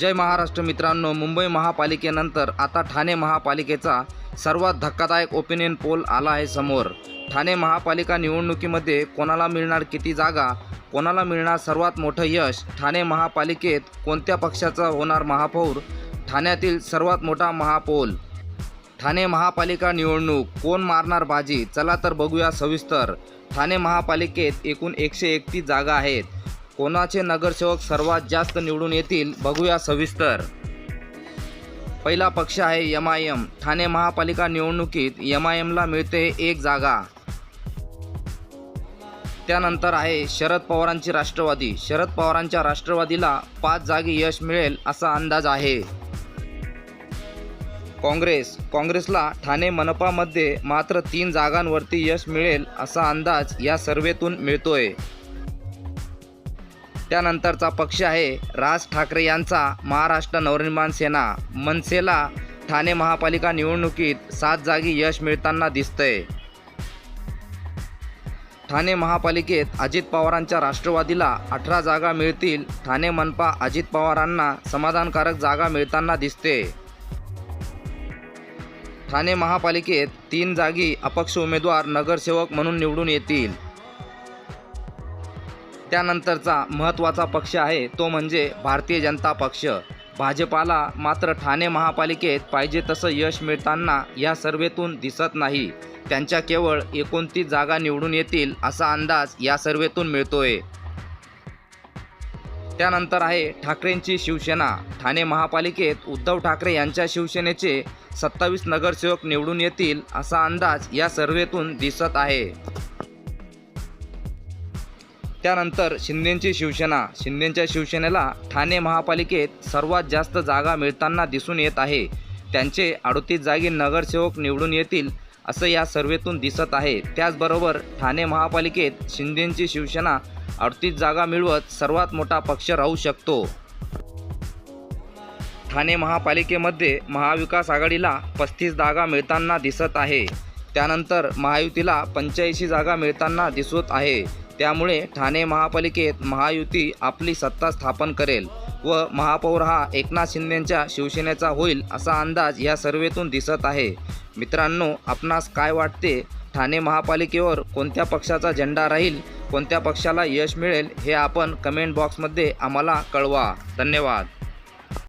जय महाराष्ट्र मित्रांनो मुंबई महापालिकेनंतर आता ठाणे महापालिकेचा सर्वात धक्कादायक ओपिनियन पोल आला आहे समोर. ठाणे महापालिका निवडणुकीमध्ये कोणाला मिळणार किती जागा? कोणाला मिळणार सर्वात मोठं यश? ठाणे महापालिकेत कोणत्या पक्षाचा होणार महापौर? ठाण्यातील सर्वात मोठा महापौल. ठाणे महापालिका निवडणूक कोण मारणार बाजी? चला तर बघूया सविस्तर. ठाणे महापालिकेत एकूण एकशे एकतीस जागा आहेत. कोणाचे नगरसेवक सर्वात जास्त निवडून येतील बघूया सविस्तर. पहिला पक्ष आहे एम आय एम ठाणे महापालिका निवडणुकीत एम आय एमला मिळते एक जागा. त्यानंतर आहे शरद पवारांची राष्ट्रवादी. शरद पवारांच्या राष्ट्रवादीला पाच जागी यश मिळेल असा अंदाज आहे. काँग्रेस. काँग्रेसला ठाणे मनपामध्ये मात्र तीन जागांवरती यश मिळेल असा अंदाज या सर्वेतून मिळतोय. त्यानंतरचा पक्ष आहे राज ठाकरे यांचा महाराष्ट्र नवनिर्माण सेना. मनसेला ठाणे महापालिका निवडणुकीत सात जागी यश मिळताना दिसतंय. ठाणे महापालिकेत अजित पवारांच्या राष्ट्रवादीला अठरा जागा मिळतील. ठाणे मनपा अजित पवारांना समाधानकारक जागा मिळताना दिसते ठाणे महापालिकेत तीन जागी अपक्ष उमेदवार नगरसेवक म्हणून निवडून येतील. त्यानंतरचा महत्त्वाचा पक्ष आहे तो म्हणजे भारतीय जनता पक्ष. भाजपाला मात्र ठाणे महापालिकेत पाहिजे तसं यश मिळताना या सर्वेतून दिसत नाही. त्यांच्या केवळ एकोणतीस जागा निवडून येतील असा अंदाज या सर्वेतून मिळतोय. त्यानंतर आहे ठाकरेंची शिवसेना. ठाणे महापालिकेत उद्धव ठाकरे यांच्या शिवसेनेचे सत्तावीस नगरसेवक निवडून येतील असा अंदाज या सर्वेतून दिसत आहे. त्यानंतर शिंदेंची शिवसेना. शिंदेंच्या शिवसेनेला ठाणे महापालिकेत सर्वात जास्त जागा मिळताना दिसून येत आहे. त्यांचे अडतीस जागी नगरसेवक निवडून येतील असं या सर्वेतून दिसत आहे. त्याचबरोबर ठाणे महापालिकेत शिंदेंची शिवसेना अडतीस जागा मिळवत सर्वात मोठा पक्ष राहू शकतो. ठाणे महापालिकेमध्ये महाविकास आघाडीला पस्तीस जागा मिळताना दिसत आहे. त्यानंतर महायुतीला पंच्याऐंशी जागा मिळताना दिसत आहे. त्यामुळे ठाणे महापालिकेत महायुती आपली सत्ता स्थापन करेल व महापौर हा एकनाथ शिंदेंच्या शिवसेनेचा होईल असा अंदाज या सर्वेतून दिसत आहे. मित्रांनो आपणास काय वाटते? ठाणे महापालिकेवर कोणत्या पक्षाचा झेंडा राहील? कोणत्या पक्षाला यश मिळेल? हे आपण कमेंट बॉक्समध्ये आम्हाला कळवा. धन्यवाद.